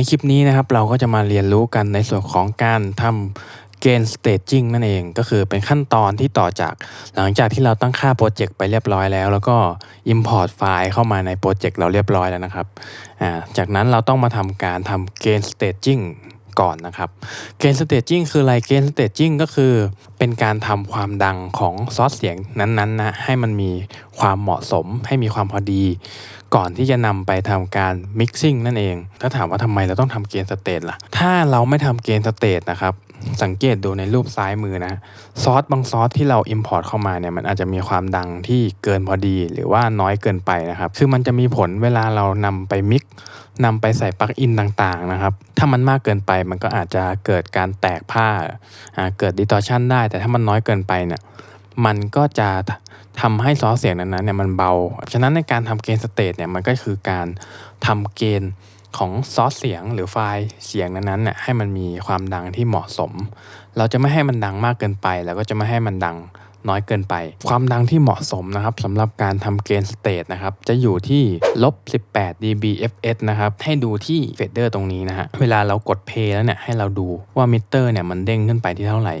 ในคลิปนี้นะครับเราก็จะมาเรียนรู้กันในส่วนของการทำเกณฑ์ staging นั่นเอง ก็คือเป็นขั้นตอนที่ต่อจากหลังจากที่เราตั้งค่าโปรเจกต์ไปเรียบร้อยแล้ว แล้วก็ import ไฟล์เข้ามาในโปรเจกต์เราเรียบร้อยแล้วนะครับอ่าจากนั้นเราต้องมาทำการทำเกณฑ์ staging ก่อนนะครับเกณฑ์ staging คืออะไรเกณฑ์ staging ก็คือเป็นการทำความดังของซอสเสียงนั้นๆนะให้มันมีความเหมาะสมให้มีความพอดี ก่อนที่จะนำไปทำการมิกซิ่งนั่นเอง ถ้าถามว่าทำไมเราต้องทำเกณฑ์สเตจล่ะถ้าเราไม่ทำเกณฑ์สเตจนะครับ สังเกตดูในรูปซ้ายมือนะซอสบางซอสที่เรา import เข้ามาเนี่ยมันอาจจะมีความดังที่เกินพอดี หรือว่าน้อยเกินไปนะครับคือมันจะมีผลเวลาเรานำไปมิกนำไปใส่ปลั๊กอินต่างๆนะครับถ้ามันมากเกินไปมันก็อาจจะเกิดการแตกผ้าเกิด distortion ได้ แต่ถ้ามันน้อยเกินไปเนี่ยมันก็จะทำให้ซอสเสียงนั้นๆเนี่ยมันเบา ฉะนั้นในการทำเกณฑ์สเตทเนี่ยมันก็คือการทำเกณฑ์ ของซอสเสียงหรือไฟล์เสียงนั้นๆเนี่ยให้มันมีความดังที่เหมาะสม เราจะไม่ให้มันดังมากเกินไป แล้วก็จะไม่ให้มันดัง น้อยเกินไป ความดังที่เหมาะสมนะครับสำหรับการทำเกณฑ์สเตทนะครับจะอยู่ที่ลบ 18 dBFS นะครับให้ดูที่เฟดเดอร์ตรงนี้นะฮะเวลาเรากดเพย์แล้วเนี่ยให้เราดูว่ามิเตอร์เนี่ยมันเด้งขึ้นไปที่เท่าไหร่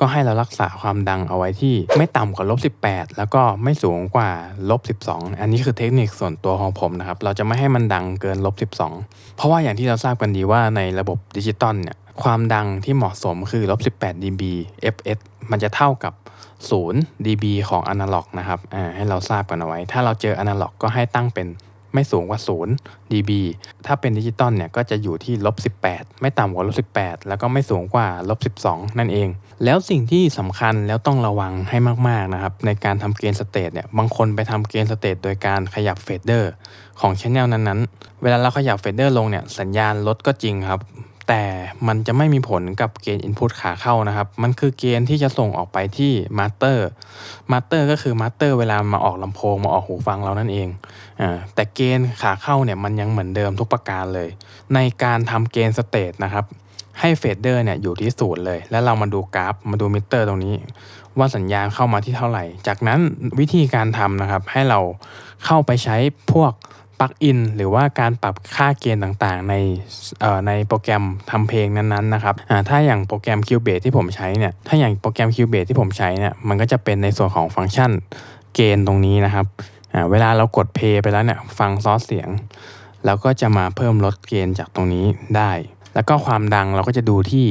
ก็ให้เรารักษาความดังเอาไว้ที่ไม่ต่ำกว่าลบ 18 แล้วก็ไม่สูงกว่าลบ 12 อันนี้คือเทคนิคส่วนตัวของผมนะครับเราจะไม่ให้มันดังเกินลบ 12 เพราะว่าอย่างที่เราทราบกันดีว่าในระบบดิจิตอลเนี่ยความดังที่เหมาะสมคือลบ18 dB fs มันจะเท่ากับ 0 dB ของอนาล็อกนะครับอ่าให้เราทราบกันเอาไว้ ถ้าเราเจออนาล็อกก็ให้ตั้งเป็นไม่สูงกว่า 0 dB ถ้าเป็นดิจิตอลเนี่ยก็จะอยู่ที่ลบ18 ไม่ต่ำกว่าลบ18 แล้วก็ไม่สูงกว่าลบ12 นั่นเอง แล้วสิ่งที่สำคัญแล้วต้องระวังให้มาก ๆ นะครับ ในการทำเกณฑ์สเตทเนี่ย บางคนไปทำเกณฑ์สเตทโดยการขยับเฟดเดอร์ของชแนลนั้น ๆ เวลาเราขยับเฟดเดอร์ลงเนี่ย สัญญาณลดก็จริงครับ แต่มันจะไม่มีผลกับเกณฑ์ Input ขาเข้านะครับ มันคือเกณฑ์ที่จะส่งออกไปที่ Master Master ก็คือ Master เวลามาออกลำโพงมาออกหูฟังเรานั่นเองอ่าแต่เกณฑ์ขาเข้าเนี่ยมันยังเหมือนเดิมทุกประการเลย ในการทำเกณฑ์สเตทนะครับให้เฟดเดอร์เนี่ยอยู่ที่ศูนย์เลย แล้วเรามาดูกราฟมาดูมิเตอร์ตรงนี้ ว่าสัญญาณเข้ามาที่เท่าไหร่ จากนั้นวิธีการทำนะครับ ให้เราเข้าไปใช้พวก ลั๊กอินหรือว่าการปรับค่าเกณฑ์ต่างๆ ในในโปรแกรมทำเพลงนั้นๆนะครับถ้าอย่างโปรแกรม Cubase ที่ผมใช้เนี่ยถ้าอย่างโปรแกรม Cubase ที่ผมใช้เนี่ยมันก็จะเป็นในส่วนของฟังก์ชันเกณฑ์ตรงนี้นะครับเวลาเรากดเพย์ไปแล้วเนี่ยฟังซอสเสียงแล้วก็จะมาเพิ่มลดเกณฑ์จากตรงนี้ได้ แล้วก็ความดังเราก็จะดูที่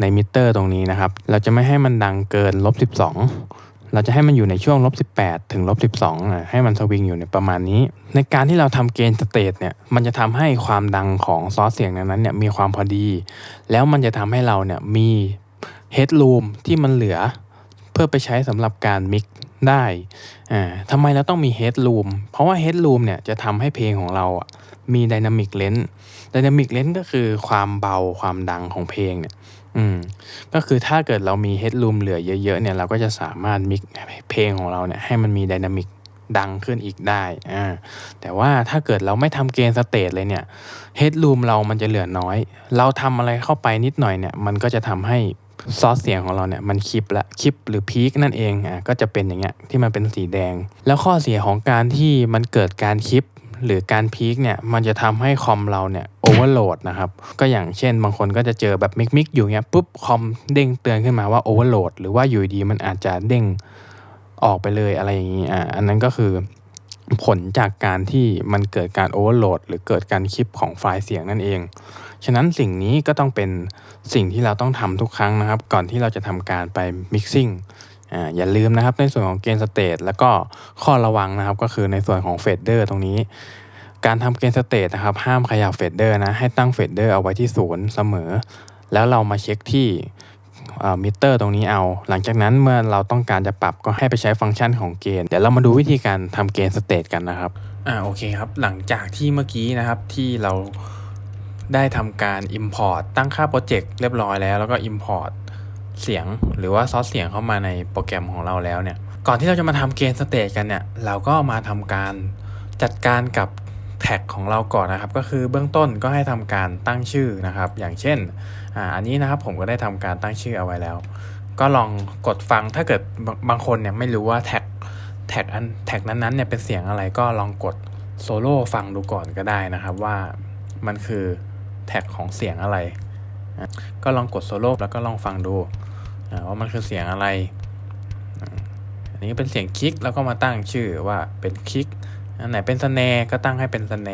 ในมิเตอร์ตรงนี้นะครับ เราจะไม่ให้มันดังเกินลบ 12 เราจะให้มันอยู่ในช่วงลบ18 ถึงลบ12 ให้มันสวิงอยู่ในประมาณนี้ ในการที่เราทำเกณฑ์สเตทเนี่ย มันจะทำให้ความดังของซอสเสียงนั้นเนี่ยมีความพอดี แล้วมันจะทำให้เราเนี่ยมีเฮดรูมที่มันเหลือ เพื่อไปใช้สำหรับการมิกได้อ่าทำไมเราต้องมีเฮดรูมเพราะว่าเฮดรูมเนี่ยจะทำให้เพลงของเราอะมีดินามิกเลนส์ดินามิกเลนส์ก็คือความเบาความดังของเพลงเนี่ย อืมก็คือถ้าเกิดเรามีเฮดรูมเหลือเยอะๆเนี่ยเราก็จะสามารถมิกเพลงของเราเนี่ยให้มันมีดินามิกดังขึ้นอีกได้อ่าแต่ว่าถ้าเกิดเราไม่ทำเกณฑ์สเตทเลยเนี่ยเฮดรูมเรามันจะเหลือน้อย เราทำอะไรเข้าไปนิดหน่อยเนี่ยมันก็จะทำให้ซอสเสียงของเราเนี่ยมันคลิปละคลิปหรือพีคนั่นเองอะก็จะเป็นอย่างเงี้ยที่มันเป็นสีแดง แล้วข้อเสียของการที่มันเกิดการคลิป หรือการพีคเนี่ยมันจะทำให้คอมเราเนี่ยโอเวอร์โหลดนะครับก็อย่างเช่นบางคนก็จะเจอแบบมิกมิกอยู่เงี้ยปุ๊บคอมเด้งเตือนขึ้นมาว่าโอเวอร์โหลดหรือว่าอยู่ดีมันอาจจะเด้งออกไปเลยอะไรอย่างงี้อะอันนั้นก็คือผลจากการที่มันเกิดการโอเวอร์โหลดหรือเกิดการคลิปของไฟล์เสียงนั่นเอง ฉะนั้นสิ่งนี้ก็ต้องเป็นสิ่งที่เราต้องทำทุกครั้งนะครับ ก่อนที่เราจะทำการไป mixing อ่า อย่าลืมนะครับในส่วนของเกณฑ์สเตทแล้วก็ข้อระวังนะครับก็คือในส่วนของเฟดเดอร์ตรงนี้ การทำเกณฑ์สเตทนะครับห้ามขยับเฟดเดอร์นะให้ตั้งเฟดเดอร์เอาไว้ที่ศูนย์เสมอ แล้วเรามาเช็คที่มิเตอร์ตรงนี้เอา หลังจากนั้นเมื่อเราต้องการจะปรับก็ให้ไปใช้ฟังก์ชันของเกณฑ์ เดี๋ยวเรามาดูวิธีการทำเกณฑ์สเตทกันนะครับ อ่าโอเคครับ หลังจากที่เมื่อกี้นะครับที่เราได้ทำการ Import ตั้งค่าโปรเจกต์เรียบร้อยแล้ว แล้วก็ Import เสียงหรือว่าซอสเสียงเข้ามาในโปรแกรมของเราแล้วเนี่ย ก่อนที่เราจะมาทำเกณฑ์สเตจกันเนี่ย เราก็มาทำการจัดการกับแท็กของเราก่อนนะครับ ก็คือเบื้องต้นก็ให้ทำการตั้งชื่อนะครับ อย่างเช่นอ่าอันนี้นะครับผมก็ได้ทำการตั้งชื่อเอาไว้แล้ว ก็ลองกดฟังถ้าเกิดบางคนเนี่ยไม่รู้ว่าแท็กแท็กอันแท็กนั้นๆเนี่ยเป็นเสียงอะไรก็ลองกดโซโล่ฟังดูก่อนก็ได้นะครับว่ามันคือแท็กของเสียงอะไร ก็ลองกดโซโล่แล้วก็ลองฟังดู ว่ามันคือเสียงอะไร อันนี้เป็นเสียงคลิกแล้วก็มาตั้งชื่อว่าเป็นคลิกอันไหนเป็นสแนก็ตั้งให้เป็นสแน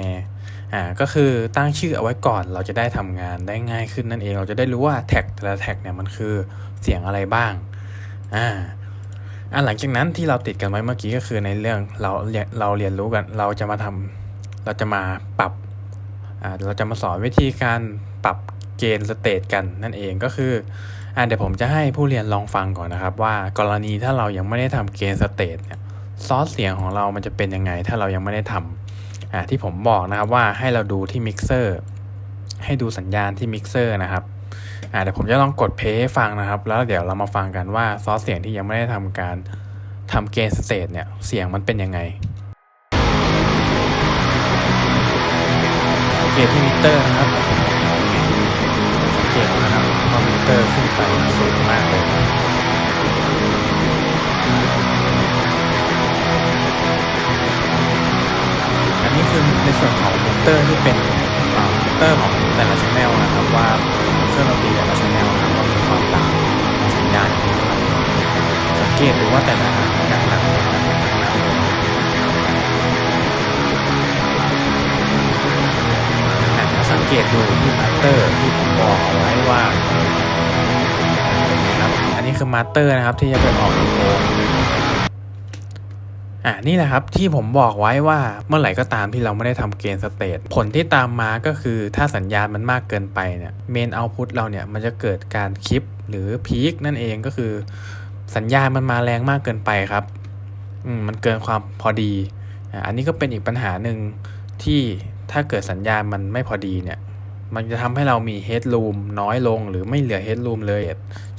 อ่าก็คือตั้งชื่อเอาไว้ก่อนเราจะได้ทำงานได้ง่ายขึ้นนั่นเองเราจะได้รู้ว่าแท็กแต่ละแท็กเนี่ยมันคือเสียงอะไรบ้างอ่าอันหลังจากนั้นที่เราติดกันไว้เมื่อกี้ก็คือในเรื่องเราเราเรียนรู้กันเราจะมาทำเราจะมาปรับอ่าเราจะมาสอนวิธีการปรับเกณฑ์สเตตกันนั่นเองก็คือ อ่าเดี๋ยวผมจะให้ผู้เรียนลองฟังก่อนนะครับว่ากรณีถ้าเรายังไม่ได้ทำเกณฑ์สเตตเนี่ยซอสเสียงของเรามันจะเป็นยังไง ถ้าเรายังไม่ได้ทำอ่าที่ผมบอกนะครับว่าให้เราดูที่มิกเซอร์ให้ดูสัญญาณที่มิกเซอร์นะครับอ่าเดี๋ยวผมจะลองกดเพลย์ฟังนะครับ แล้วเดี๋ยวเรามาฟังกันว่าซอสเสียงที่ยังไม่ได้ทำการทำเกณฑ์สเตตเนี่ยเสียงมันเป็นยังไงสังเกตที่มิเตอร์นะครับ เกตนะครับว่ามิเตอร์ขึ้นไปสูงมากเลยอันนี้คือในส่วนของมิเตอร์ที่เป็นมิเตอร์ของแต่ละชแนลนะครับว่าเครื่องดนตรีแต่ละชแนลนะครับว่ามีความต่างของสัญญาณอย่างไรสังเกตดูว่าแต่ละอันดังหนักสังเกตดูที่มาสเตอร์ ไว้ว่าครับอันนี้คือมาสเตอร์นะครับที่จะเป็นออกโพงอ่านี่แหละครับที่ผมบอกไว้ว่าเมื่อไหร่ก็ตามที่เราไม่ได้ทำเกณฑ์สเตตผลที่ตามมาก็คือถ้าสัญญาณมันมากเกินไปเนี่ยเมนเอาพุตเราเนี่ยมันจะเกิดการคลิปหรือพีคนั่นเองก็คือ สัญญาณมันมาแรงมากเกินไปครับอืมมันเกินความพอดีอ่าอันนี้ก็เป็นอีกปัญหาหนึ่งที่ถ้าเกิดสัญญาณมันไม่พอดีเนี่ย มันจะทำให้เรามีเฮดรูมน้อยลงหรือไม่เหลือเฮดรูมเลย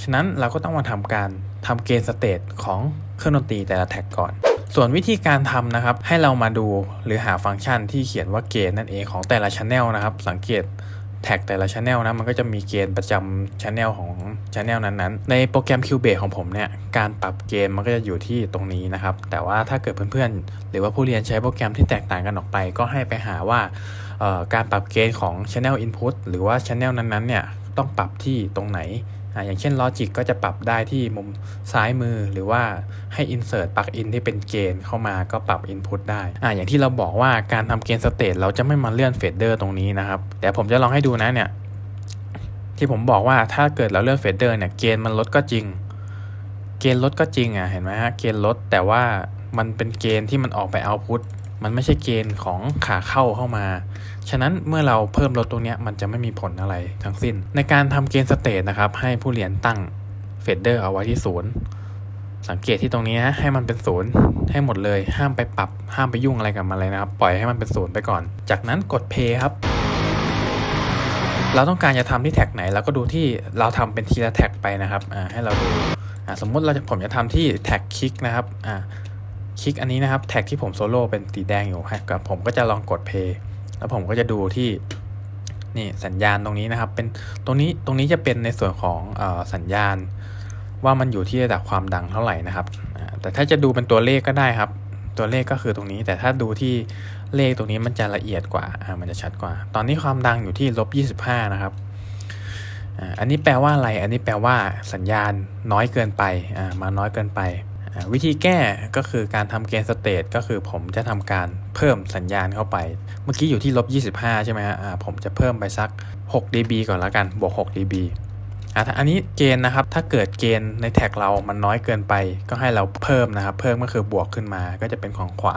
ฉะนั้นเราก็ต้องมาทำการทำเกณฑ์สเตตของเครื่องดนตรีแต่ละแท็กก่อน ส่วนวิธีการทำนะครับ ให้เรามาดูหรือหาฟังก์ชันที่เขียนว่าเกณฑ์นั่นเองของแต่ละช anel นะครับ สังเกตแท็กแต่ละช anel นะ มันก็จะมีเกณฑ์ประจำช anel ของช anel นั้นๆ ในโปรแกรม Cubase ของผมเนี่ย การปรับเกณฑ์มันก็จะอยู่ที่ตรงนี้นะครับ แต่ว่าถ้าเกิดเพื่อนๆ หรือว่าผู้เรียนใช้โปรแกรมที่แตกต่างกันออกไป ก็ให้ไปหาว่า การปรับเกณฑ์ของ Channel Input หรือว่า Channel นั้นๆเนี่ยต้องปรับที่ตรงไหนออย่างเช่น Logic ก็จะปรับได้ที่มุมซ้ายมือหรือว่าให้ Insert Plugin ที่เป็นเกณฑ์เข้ามาก็ปรับ Input ได้ออย่างที่เราบอกว่าการทำเกณฑ์สเตตเราจะไม่มาเลื่อนเฟดเดอร์ตรงนี้นะครับ แต่ผมจะลองให้ดูนะเนี่ยที่ผมบอกว่าถ้าเกิดเราเลื่อนเฟดเดอร์เนี่ยเกณฑ์มันลดก็จริง เกณฑ์ลดก็จริงอะเห็นไหมฮะเกณฑ์ลดแต่ว่ามันเป็นเกณฑ์ที่มันออกไปเอาพุท มันไม่ใช่เกณฑ์ของขาเข้าเข้ามา ฉะนั้นเมื่อเราเพิ่มลดตรงนี้มันจะไม่มีผลอะไรทั้งสิ้น ในการทำเกณฑ์สเตตนะครับ ให้ผู้เรียนตั้งเฟดเดอร์เอาไว้ที่ศูนย์สังเกตที่ตรงนี้นะให้มันเป็นศูนย์ให้หมดเลย ห้ามไปปรับ ห้ามไปยุ่งอะไรกับมันเลยนะครับ ปล่อยให้มันเป็นศูนย์ไปก่อน จากนั้นกดเพย์ครับ เราต้องการจะทำที่แท็กไหนเราก็ดูที่เราทำเป็นทีละแท็กไปนะครับ อ่าให้เราดู อ่าสมมุติเราจะผมจะทำที่แท็กคลิกนะครับ อ่า คลิกอันนี้นะครับแท็กที่ผมโซโล่เป็นสีแดงอยู่ครับผมก็จะลองกดเพย์แล้วผมก็จะดูที่นี่สัญญาณตรงนี้นะครับ เป็นตรงนี้ตรงนี้จะเป็นในส่วนของอสัญญาณ ว่ามันอยู่ที่ระดับความดังเท่าไหร่นะครับ แต่ถ้าจะดูเป็นตัวเลขก็ได้ครับ ตัวเลขก็คือตรงนี้ แต่ถ้าดูที่เลขตรงนี้มันจะละเอียดกว่ามันจะชัดกว่า ตอนนี้ความดังอยู่ที่ลบ25 นะครับอันนี้แปลว่าอะไร อันนี้แปลว่าสัญญาณน้อยเกินไปมาน้อยเกินไป วิธีแก้ก็คือการทำเกณฑ์สเตตก็คือผมจะทำการเพิ่มสัญญาณเข้าไป เมื่อกี้อยู่ที่ลบ25 ใช่ไหมฮะผมจะเพิ่มไปสัก 6 dB ก่อนแล้วกัน บวก 6 dB อะอันนี้เกณฑ์นะครับ ถ้าเกิดเกณฑ์ในแท็กเรามันน้อยเกินไป ก็ให้เราเพิ่มนะครับ เพิ่มก็คือบวกขึ้นมา ก็จะเป็นของขวา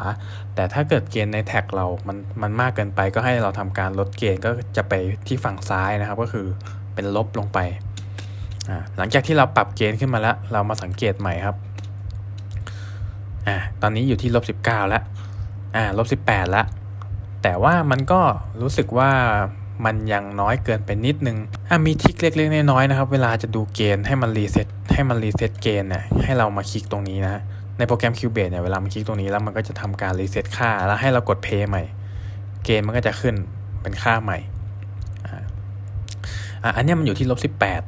แต่ถ้าเกิดเกณฑ์ในแท็กเรา มัน มันมากเกินไป ก็ให้เราทำการลดเกณฑ์ ก็จะไปที่ฝั่งซ้ายนะครับ ก็คือเป็นลบลงไป หลังจากที่เราปรับเกณฑ์ขึ้นมาแล้ว เรามาสังเกตใหม่ครับ อ่าตอนนี้อยู่ที่ลบสิบเก้าแล้วอ่าลบสิบแปดแล้ว แต่ว่ามันก็รู้สึกว่ามันยังน้อยเกินไปนิดนึงอ่ามีทิกเล็กๆน้อยๆนะครับ เวลาจะดูเกณฑ์ให้มันรีเซ็ตให้มันรีเซ็ตเกณฑ์เนี่ยให้เรามาคลิกตรงนี้นะในโปรแกรม Cubase เนี่ยเวลามันคลิกตรงนี้แล้วมันก็จะทำการรีเซ็ตค่า แล้วให้เรากดเพย์ใหม่ เกณฑ์มันก็จะขึ้นเป็นค่าใหม่อ่าอันนี้มันอยู่ที่ลบสิบแปด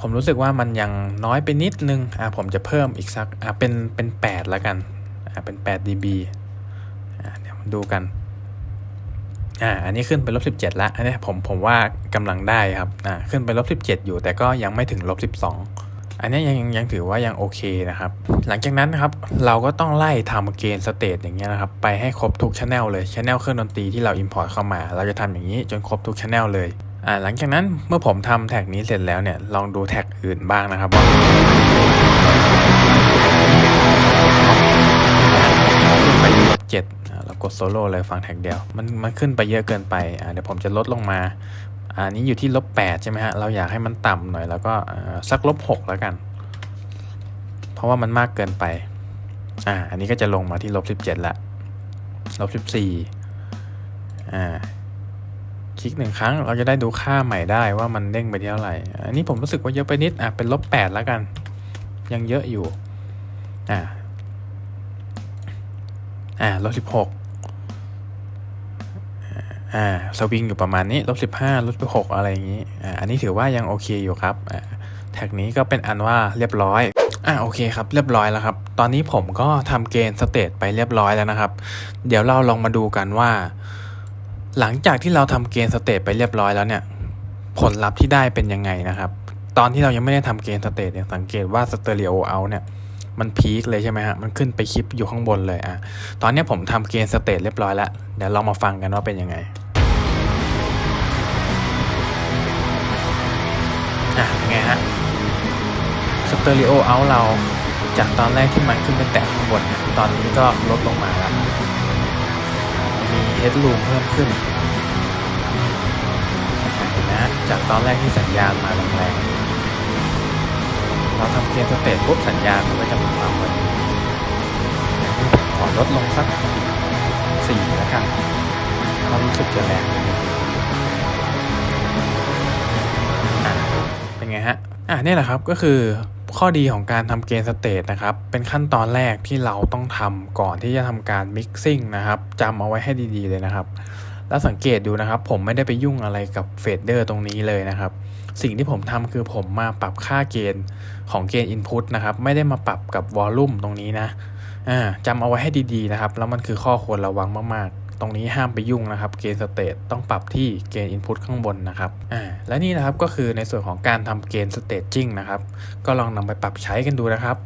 ผมรู้สึกว่ามันยังน้อยไปนิดนึงอ่าผมจะเพิ่มอีกสักอ่าเป็นเป็นแปดแล้วกันอ่าเป็นแปด dB อ่าเดี๋ยวดูกันอ่าอันนี้ขึ้นไปลบสิบเจ็ดแล้วอันนี้ผมผมว่ากำลังได้ครับอ่าขึ้นไปลบสิบเจ็ดอยู่ แต่ก็ยังไม่ถึงลบสิบสองอันนี้ยังยังถือว่ายังโอเคนะครับ หลังจากนั้นนะครับเราก็ต้องไล่ทำเกณฑ์สเตตอย่างเงี้ยนะครับ ไปให้ครบทุกช anel เลยช anel เครื่องดนตรีที่เรา import เข้ามา เราจะทำอย่างนี้จนครบทุกช anel เลย อ่าหลังจากนั้นเมื่อผมทำแท็กนี้เสร็จแล้วเนี่ยลองดูแท็กอื่นบ้างนะครับว่าขึ้นไปลบเจ็ดอ่าเรากดโซโล่เลยฟังแท็กเดียว มันมันขึ้นไปเยอะเกินไปอ่าเดี๋ยวผมจะลดลงมาอันนี้อยู่ที่ลบแปดใช่ไหมฮะ เราอยากให้มันต่ำหน่อยแล้วก็สักลบหกแล้วกัน เพราะว่ามันมากเกินไป อ่า อันนี้ก็จะลงมาที่ลบสิบเจ็ดละ ลบสิบสี่อ่า คลิกหนึ่งครั้ง เราจะได้ดูค่าใหม่ได้ว่ามันเด้งไปเท่าไหร่ อันนี้ผมรู้สึกว่าเยอะไปนิด อะ เป็นลบแปดแล้วกัน ยังเยอะอยู่ อ่า อ่าลบสิบหกอ่า สวิงอยู่ประมาณนี้ ลบสิบห้าลบสิบหกอะไรอย่างนี้ อ่า อันนี้ถือว่ายังโอเคอยู่ครับ อ่า แท็กนี้ก็เป็นอันว่าเรียบร้อยอ่าโอเคครับเรียบร้อยแล้วครับ ตอนนี้ผมก็ทำเกณฑ์สเตตไปเรียบร้อยแล้วนะครับ เดี๋ยวเราลองมาดูกันว่า หลังจากที่เราทำเกณฑ์สเตตไปเรียบร้อยแล้วเนี่ย ผลลัพธ์ที่ได้เป็นยังไงนะครับ ตอนที่เรายังไม่ได้ทำเกณฑ์สเตตเนี่ยสังเกตว่าสเตอริโอเอาเนี่ยมันพีคเลยใช่ไหมฮะ มันขึ้นไปคลิปอยู่ข้างบนเลยอะ ตอนนี้ผมทำเกณฑ์สเตตเรียบร้อยแล้ว เดี๋ยวเรามาฟังกันว่าเป็นยังไง อะไงฮะ สเตอริโอเอาเราจากตอนแรกที่มันขึ้นไปแตะข้างบน ตอนนี้ก็ลดลงมาแล้ว เฮดรูมเพิ่มขึ้นนะจากตอนแรกที่สัญญาณมาแรงๆเราทำเกมสเตตปุ๊บสัญญาณมันก็จะมีความไวขอลดลงสักสี่แล้วกันเรารู้สึกจะแรงเป็นไงฮะ อะนี่แหละครับก็คือ ข้อดีของการทำเกณฑ์สเตตนะครับ เป็นขั้นตอนแรกที่เราต้องทำก่อนที่จะทำการมิกซิ่งนะครับจำเอาไว้ให้ดีๆเลยนะครับ แล้วสังเกตดูนะครับ ผมไม่ได้ไปยุ่งอะไรกับเฟดเดอร์ตรงนี้เลยนะครับ สิ่งที่ผมทำคือผมมาปรับค่าเกณฑ์ของเกณฑ์ Input นะครับ ไม่ได้มาปรับกับวอลลุ่มตรงนี้นะอ่าจำเอาไว้ให้ดีๆนะครับ แล้วมันคือข้อควรระวังมากๆ ตรงนี้ห้ามไปยุ่งนะครับเกณฑ์สเตตต้องปรับที่เกณฑ์ Input ข้างบนนะครับอ่าและนี่นะครับก็คือในส่วนของการทำเกณฑ์สเตจจิ้งนะครับก็ลองนำไปปรับใช้กันดูนะครับ